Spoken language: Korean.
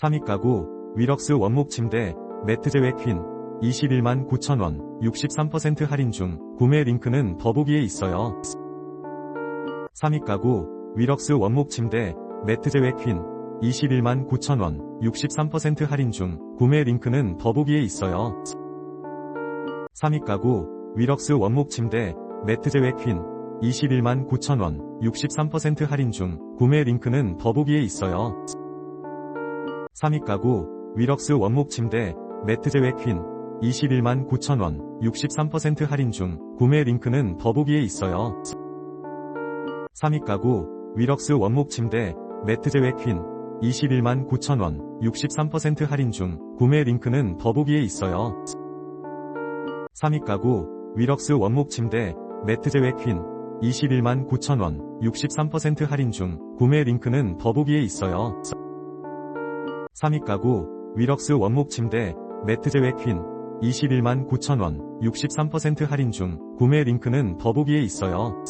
3위 가구, 위럭스 원목 침대, 매트 제외 퀸, 21만 9천원, 63% 할인 중, 구매 링크는 더보기에 있어요. 3위 가구, 위럭스 원목 침대, 매트 제외 퀸, 21만 9천원, 63% 할인 중, 구매 링크는 더보기에 있어요. 3위 가구, 위럭스 원목 침대, 매트 제외 퀸, 21만 9천원, 63% 할인 중, 구매 링크는 더보기에 있어요. 3위 가구, 위럭스 원목 침대, 매트 제외 퀸, 21만 9천원, 63% 할인 중, 구매 링크는 더보기에 있어요. 3위 가구, 위럭스 원목 침대, 매트 제외 퀸, 21만 9천원, 63% 할인 중, 구매 링크는 더보기에 있어요. 3위 가구, 위럭스 원목 침대, 매트 제외 퀸, 21만 9천원, 63% 할인 중, 구매 링크는 더보기에 있어요. 3위 가구, 위럭스 원목 침대, 매트 제외 퀸, 21만 9천원, 63% 할인 중, 구매 링크는 더보기에 있어요.